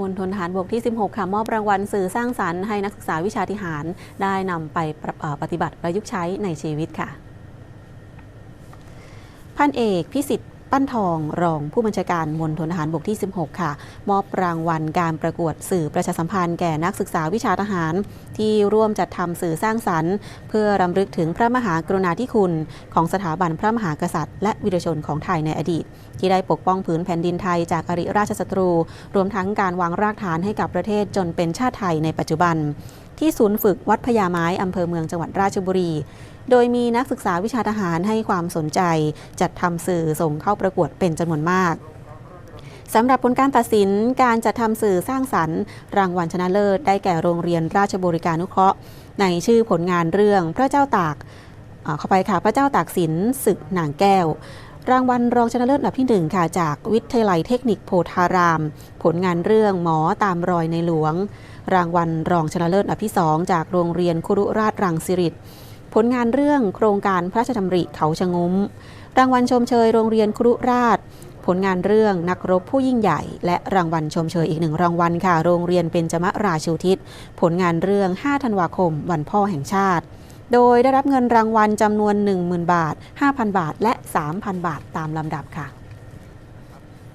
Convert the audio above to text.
มณฑลทหารบกที่ 16 ค่ะ มอบรางวัลสื่อสร้างสรรค์ให้นักศึกษาวิชาทหาร ได้นำไปปปฏิบัติประยุกต์ใช้ในชีวิตค่ะ พันเอกพิสิทธิ์ ปั้นทองรองผู้บัญชาการมณฑลทหารบกที่ 16 ค่ะ มอบรางวัลการประกวดสื่อประชาสัมพันธ์แก่นักศึกษาวิชาทหาร ที่ร่วมจัดทำสื่อสร้างสรรค์ เพื่อรำลึกถึงพระมหากรุณาธิคุณ ของสถาบันพระมหากษัตริย์ และวีรชนของไทยในอดีต ที่ได้ปกป้องผืนแผ่นดินไทยจากอริราชศัตรู รวมทั้งการวางรากฐานให้กับประเทศจนเป็นชาติไทยในปัจจุบัน ที่ศูนย์ฝึกวัดพญาไม้อำเภอเมืองจังหวัดราชบุรี โดยมีนักศึกษาวิชาทหารให้ความสนใจ จัดทำสื่อส่งเข้าประกวดเป็นจำนวนมากสำหรับผลการตัดสินการจัดทำสื่อสร้างสรรค์ รางวัลชนะเลิศได้แก่โรงเรียนราชบริการนุเคราะห์ ในชื่อผลงานเรื่องพระเจ้าตากเข้าไปค่ะพระเจ้าตากสินศึกนางแก้ว รางวัลรองชนะเลิศอันดับที่ 1 ค่ะ จากวิทยาลัยเทคนิคโพธาราม ผลงานเรื่องหมอตามรอยในหลวง รางวัลรองชนะเลิศอันดับที่ 2 จากโรงเรียนคุรุราชรังสิริตผลงานเรื่องโครงการพระราชดำริเขาชะงุ้ม รางวัลชมเชยโรงเรียนครุราช ผลงานเรื่องนักรบผู้ยิ่งใหญ่ และรางวัลชมเชยอีกหนึ่งรางวัลค่ะ โรงเรียนเป็นจมราชูทิศ ผลงานเรื่อง 5 ธันวาคม วันพ่อแห่งชาติ โดยได้รับเงินรางวัลจำนวน 10,000 บาท 5,000 บาท และ 3,000 บาทตามลำดับค่ะ